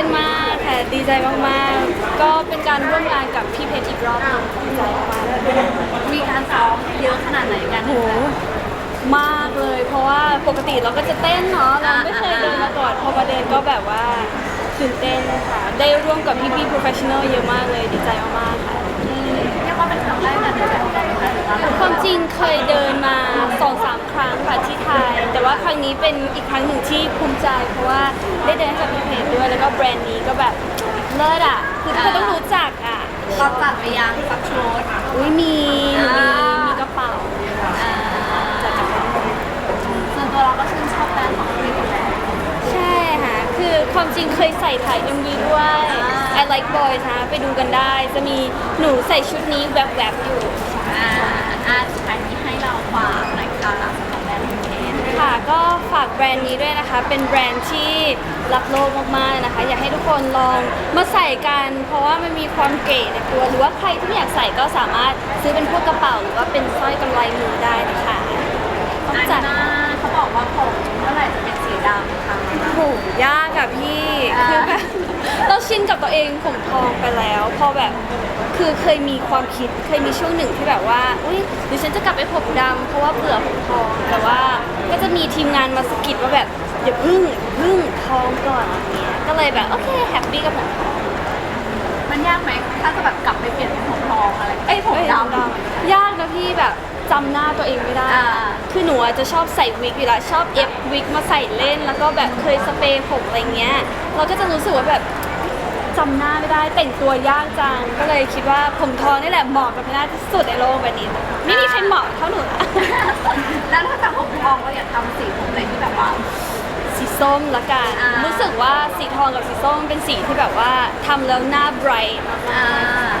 ต้นมากค่ะ ดีใจมากๆ ก็เป็นการร่วมงานกับพี่เพชรอีกรอบหนึงดีใจมากๆมีการซ้อมเยอะขนาดไหนกันโหมากเลย เพราะว่าปกติเราก็จะเต้นเนาะ เราไม่เคยเดินมาก่อนพอมาเดินก็แบบว่าตื่นเต้นค่ะ ได้ร่วมกับพี่พี่ professional เยอะมากเลย ดีใจมากๆค่ะ รั้งนี้เป็นอีกครั้งหนึ่งที่ภูมิใจ เพราะว่าได้เดินกับพี่เพจด้วยแล้วก็แบรนด์นี้ก็แบบเลิศอะ คือทุกคนต้องรู้จักอะเราจัดไปยังสักชุดอุ้ยมีมีอ่ามีมีกระเป๋าอ่าจัดกระเป๋าส่วนตัวเราก็ชื่นชอบแบรนด์ของตัวเองอยู่แล้วใช่ค่ะ คือความจริงเคยใส่ถ่าย MV ด้วยอ่า I like boys นะไปดูกันได้ จะมีหนูใส่ชุดนี้แวบๆอยู่อ่าอ่าสุดท้ายนี้ให้เราฝากหน่อยค่ะสำหรับแบรนด์ของเคน ค่ะก็ฝากแบรนด์นี้ด้วยนะคะ เป็นแบรนด์ที่รักโลกมากๆนะคะ อยากให้ทุกคนลองมาใส่กันเพราะว่ามันมีความเก๋ในตัวหรือว่าใครที่ไม่อยากใส่ก็สามารถซื้อเป็นพวกกระเป๋าหรือว่าเป็นสร้อยกำไรมือได้นะคะ ต้องอันจัดหน้าเขาบอกว่าผมเมื่อไหร่จะเป็นสีดำค่ะโหยากอะพี่อ่าคือแบบเราชินกับตัวเองผมทองไปแล้ว พอแบบคือเคยมีความคิดเคยมีช่วงหนึ่งที่แบบว่า อุ้ยหรือฉันจะกลับไปผมดำเพราะว่าเบื่อผมทองแต่ว่าก็จะมีทีมงานมาสะกิดว่าแบบอย่าพึ่งอย่าพึ่งทองก่อนอย่างเงี้ยก็เลยแบบโอเคแฮปปี้กับผมทองมันยากไหมถ้าจะแบบกลับไปเปลี่ยนเป็นผมทองอะไรเอ้ยผมเอ้ยดำยากนะพี่แบบ จำหน้าตัวเองไม่ได้ อ่า คือหนูอาจจะชอบใส่วิกอยู่แล้วชอบเอฟวิกมาใส่เล่น แล้วก็แบบเคยสเปรย์ผมอะไรเงี้ย เราก็จะรู้สึกว่าแบบจำหน้าไม่ได้แต่งตัวยากจัง ก็เลยคิดว่าผมทองนี่แหละเหมาะกับพี่นาที่สุดในโลกใบนี้ไม่มีใครเหมาะเท่าหนูละ แล้วถ้าจากผมทองเราอยากทำสีผมอะไรที่แบบว่า สีส้มละกัน อ่ารู้ รู้สึกว่าสีทองกับสีส้มเป็นสีที่แบบว่าทำแล้วหน้าไบรท์อ่า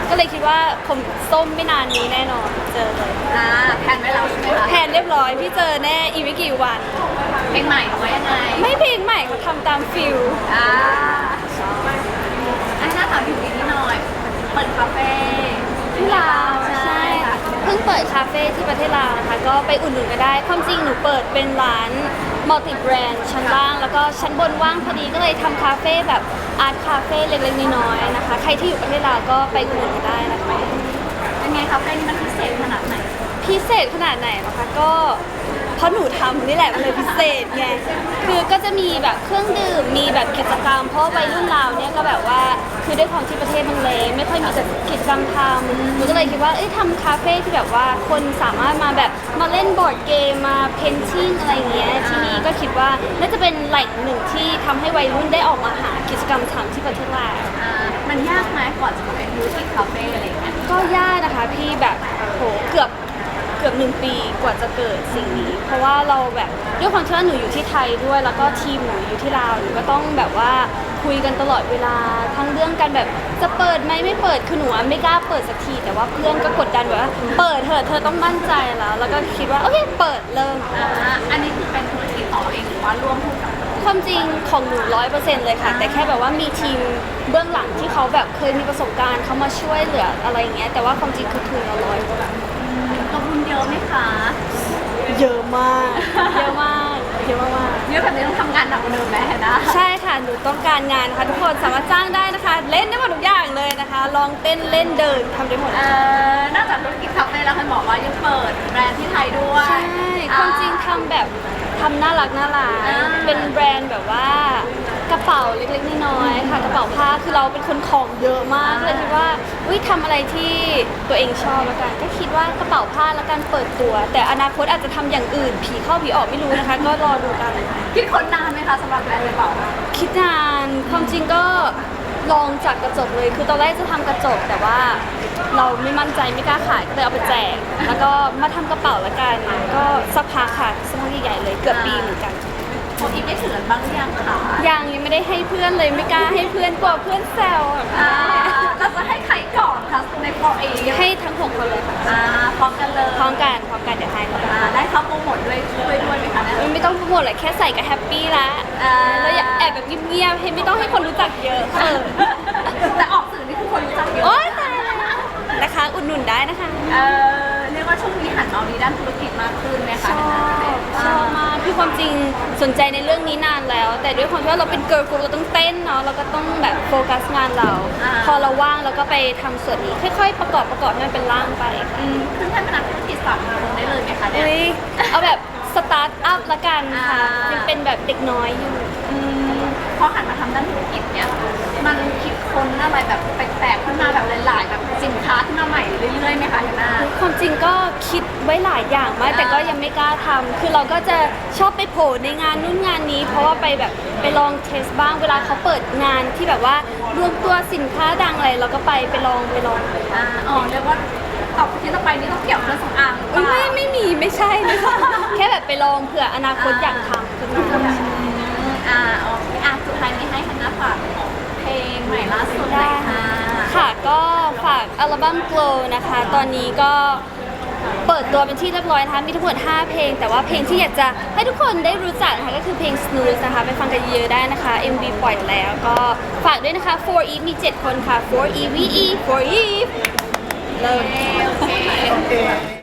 ก็เลยคิดว่าผมส้มไม่นานนี้แน่นอนเจอเลยอ่าแผนไว้แล้วใช่ไหมคะแผนเรียบร้อย พี่เจอแน่อีกไม่กี่วัน เพลงใหม่หรือว่ายังไงไม่เพลงใหม่เขาทำตามฟิลอ่าอันน่าถามถึงนิดหน่อยเปิดคาเฟ่ที่ลาวใช่ค่ะเพิ่งเปิดคาเฟ่ที่ประเทศลาวนะคะ ก็ไปอุดหนุนกันได้ ความจริงหนูเปิดเป็นร้าน มัลติแบรนด์ชั้นล่าง แล้วก็ชั้นบนว่างพอดีก็เลยทำคาเฟ่แบบอาร์ตคาเฟ่เล็กๆน้อยๆนะคะ ใครที่อยู่ประเทศลาวก็ไปอุดหนุนได้นะคะ เป็นไงคาเฟ่นี้มันพิเศษขนาดไหน พิเศษขนาดไหนนะคะก็เพราะหนูทำนี่แหละมันเลยพิเศษไงคือก็จะมีแบบเครื่องดื่มมีแบบกิจกรรม เพราะวัยรุ่นเราเนี่ยก็แบบว่าคือด้วยความที่ประเทศมันเล็กไม่ค่อยมีกิจกรรมทำหนูก็เลยคิดว่าเอ้ยทำคาเฟ่ที่แบบว่าคนสามารถมาแบบมาเล่นบอร์ดเกมมาเพนชิ่งอะไรเงี้ยที่นี่ก็คิดว่าน่าจะเป็นแหล่งหนึ่งที่ทำให้วัยรุ่นได้ออกมาหากิจกรรมทำที่ประเทศลาวอ่ามันยากไหมก่อนจะมาเป็นบูติกคาเฟ่อะไรอย่างเงี้ยก็ยากนะคะพี่แบบโหเกือบ เกือบหนึ่งปีกว่าจะเกิดสิ่งนี้ เพราะว่าเราแบบด้วยความที่ว่าหนูอยู่ที่ไทยด้วย แล้วก็ทีมหนูอยู่ที่ลาวหนูก็ต้องแบบว่าคุยกันตลอดเวลาทั้งเรื่องการแบบจะเปิดไหมไม่เปิดคือหนูอะไม่กล้าเปิดสักที แต่ว่าเพื่อนก็กดดันแบบว่าเปิดเถอะเธอต้องมั่นใจแล้ว แล้วก็คิดว่าโอเคเปิดเริ่ม อ่าอันนี้คือเป็นธุรกิจของเราเองหรือว่าร่วมหุ้นกับคนอื่นความจริงของหนูร้อยเปอร์เซ็นต์เลยค่ะ แต่แค่แบบว่ามีทีมเบื้องหลังที่เขาแบบเคยมีประสบการณ์เขามาช่วยเหลืออะไรอย่างเงี้ยแต่ว่าความจริงคือทุนเราร้อยกว่า ลงทุนเยอะไหมคะเยอะมาก เยอะมากเยอะมากเยอะแบบนี้ต้องทำงานหนักกว่าเดิมไหมนะๆใช่ค่ะหนูต้องการงานค่ะทุกคนสามารถจ้างได้นะคะ เล่นได้หมดทุกอย่างเลยนะคะ ลองเต้นเล่นเดินทำได้หมด เอ่อนอกจากธุรกิจคาเฟ่แล้วคุณบอกว่ายังเปิดแบรนด์ที่ไทยด้วยใช่ความจริงทำแบบ ทำน่ารักน่ารักอ่าเป็นแบรนด์แบบว่ากระเป๋าเล็กๆน้อยๆค่ะกระเป๋าผ้าคือเราเป็นคนของเยอะมากเลยคิดว่าอุ้ยทำอะไรที่ตัวเองชอบแล้วกัน ก็คิดว่ากระเป๋าผ้าแล้วกันเปิดตัว แต่อนาคตอาจจะทำอย่างอื่น ผีเข้าผีออกไม่รู้นะคะ ก็รอดูกันคิดคนนานไหมคะสำหรับแบรนด์กระเป๋าคิดนานความจริงก็ลองจากกระจกเลย คือตอนแรกจะทำกระจกแต่ว่า เราไม่มั่นใจไม่กล้าขายก็เลยเอาไปแจก แล้วก็มาทำกระเป๋าละกันก็สักพักค่ะสักพักใหญ่ๆเลยเกือบปีเหมือนกันโออีฟได้ถือบ้างหรือยังคะยังยังไม่ได้ให้เพื่อนเลยไม่กล้าให้เพื่อนกลัวเพื่อนแซวอะอ่าเราจะให้ใครก่อนคะในโปรเอให้ทั้งหกคนเลยค่ะอ่าพร้อมกันเลยพร้อมกันพร้อมกันเดี๋ยวให้ก็ได้อ่าได้เข้าโปรโมทด้วยช่วยด้วยไหมคะเนี่ยไม่ต้องโปรโมทเลยแค่ใส่ก็แฮปปี้ละอ่า แล้วอย่าแอบแบบเงียบๆให้ไม่ต้องให้คนรู้จักเยอะเออแต่ออกสื่อนี่คือคนรู้จักเยอะโอ๊ยตายแล้ว นะคะ อุดหนุนได้นะคะเออเรียกว่าว่าช่วงนี้หันมาดีด้านธุรกิจมากขึ้นไหมชคะอบชอบมากคือความจริงสนใจในเรื่องนี้นานแล้ว แต่ด้วยความที่ว่าเราเป็นเกิร์ลกรุ๊ปเราต้องเต้นเนาะเราก็ต้องแบบโฟกัสงานเรา พอเราว่างเราก็ไปทำส่วนนี้ค่อยๆ ประกอบประกอบให้มันเป็นร่างไปอืมขึ้นแท่นเป็นนักธุรกิจสามคนได้เลยไหมคะเนี่ย อุ้ยเอาแบบ สตาร์ทอัพละกันค่ะ อ่ายั ยังเป็นแบบเด็กน้อยอยู่ อืมพอหันมาทำด้านธุรกิจเนี่ยมันคิดค้นอะไรแบบแปลกๆขึ้นมาแบบหลายๆแบบสินค้าขึ้นมาใหม่เรื่อยๆไหมคะเห็นหน้าความจริงก็คิดไว้หลายอย่างมาก แต่ก็ยังไม่กล้าทำคือเราก็จะชอบไปโผล่ในงานนู่นงานนี้ เพราะว่าไปแบบไปลองเทสบ้างเวลาเขาเปิดงานที่แบบว่ารวมตัวสินค้าดังอะไรเราก็ไปไปลองไปลอง อ่าอ๋อเรียกว่า ต่อไปที่ต่อไปนี่ต้องเกี่ยวกับเครื่องสำอางหรือเปอุ๊ยล่าไม่ไม่มีไม่ใช่ไม่ใช่ แค่แบบไปลองเผื่ออนาคตอยากทำขึ้นมาอืมอ่าโอเคอะสุดท้ายนี้ให้คณะฝากเพลงใหม่ล่าสุดหน่อยค่ะค่ะก็ฝากอัลบั้ม Glow นะคะ ตอนนี้ก็เปิดตัวเป็นที่เรียบร้อยนะคะมีทั้งหมด 5 เพลง แต่ว่าเพลงที่อยากจะให้ทุกคนได้รู้จักนะคะก็คือเพลง Snooze นะคะไปฟังกันเยอะๆได้นะคะ MV ปล่อยแล้วก็ฝากด้วยนะคะ 4 Eve มี 7 คนค่ะ 4 Eve VE 4 Eve เริ่ม โอเค